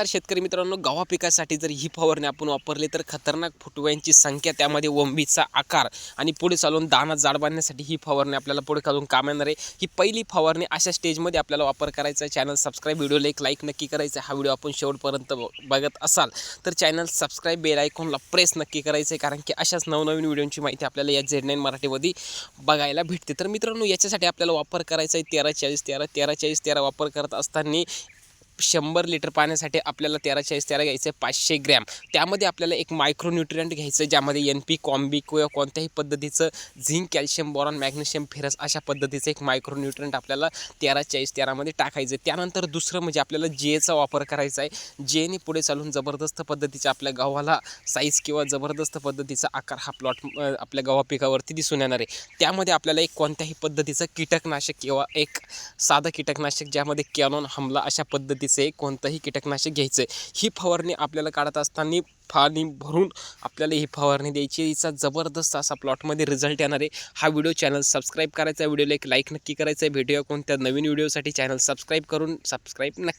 नमस्कार शेतकरी मित्रांनो गव्हा पिकासाठी जर ही फवारणी आपण वापरली तर खतरनाक फुटव्यांची संख्या त्यामध्ये वंबीचा आकार आणि पुढे चालून दाना जाड बांधण्यासाठी ही फवारणी आपल्याला पुढे चालून काम येणार आहे. ही पहिली फवारणी अशा स्टेजमध्ये आपल्याला वापर करायचा आहे. चॅनल सबस्क्राईब व्हिडिओला एक लाईक नक्की करायचं आहे. हा व्हिडिओ आपण शेवटपर्यंत ब- बघत असाल तर चॅनल सबस्क्राईब बेल आयकॉनला प्रेस नक्की करायचं आहे. कारण की अशाच नवनवीन व्हिडिओची माहिती आपल्याला या झेड नाईन मराठीमध्ये बघायला भेटते. तर मित्रांनो याच्यासाठी आपल्याला वापर करायचा आहे तेरा चाळीस तेरा तेरा चाळीस तेरा वापर करत असताना शंभर लिटर पाण्यासाठी आपल्याला तेरा चाळीस तेरा घ्यायचं आहे पाचशे ग्रॅम. त्यामध्ये आपल्याला एक मायक्रोन्युट्रियंट घ्यायचं ज्यामध्ये एन पी कॉम्बी किंवा कोणत्याही पद्धतीचं zinc calcium boron magnesium ferrous अशा पद्धतीचं एक मायक्रोन्युट्रियंट आपल्याला तेरा चाळीस तेरामध्ये टाकायचं आहे त्यानंतर दुसरं म्हणजे आपल्याला जेचा वापर करायचा आहे जेने पुढे चालून जबरदस्त पद्धतीच्या आपल्या गव्हाला साईज किंवा जबरदस्त पद्धतीचा आकार हा प्लॉट आपल्या गव्हा पिकावरती दिसून येणार आहे. त्यामध्ये आपल्याला एक कोणत्याही पद्धतीचं कीटकनाशक किंवा एक साधं कीटकनाशक ज्यामध्ये कॅनॉन हमला अशा पद्धतीचं कोणतंही कीटकनाशक घ्यायचं. आहे ही फवारणी आपल्याला काढत असताना पाणी भरून आपल्याला ही फवारणी द्यायची. हिचा जबरदस्त असा प्लॉटमध्ये रिझल्ट येणार आहे. हा व्हिडिओ चॅनल सबस्क्राईब करायचा व्हिडिओला एक लाईक नक्की करायचा आहे. भेटूया कोणत्या नवीन व्हिडिओसाठी चॅनल सबस्क्राईब करून. सबस्क्राईब नक्की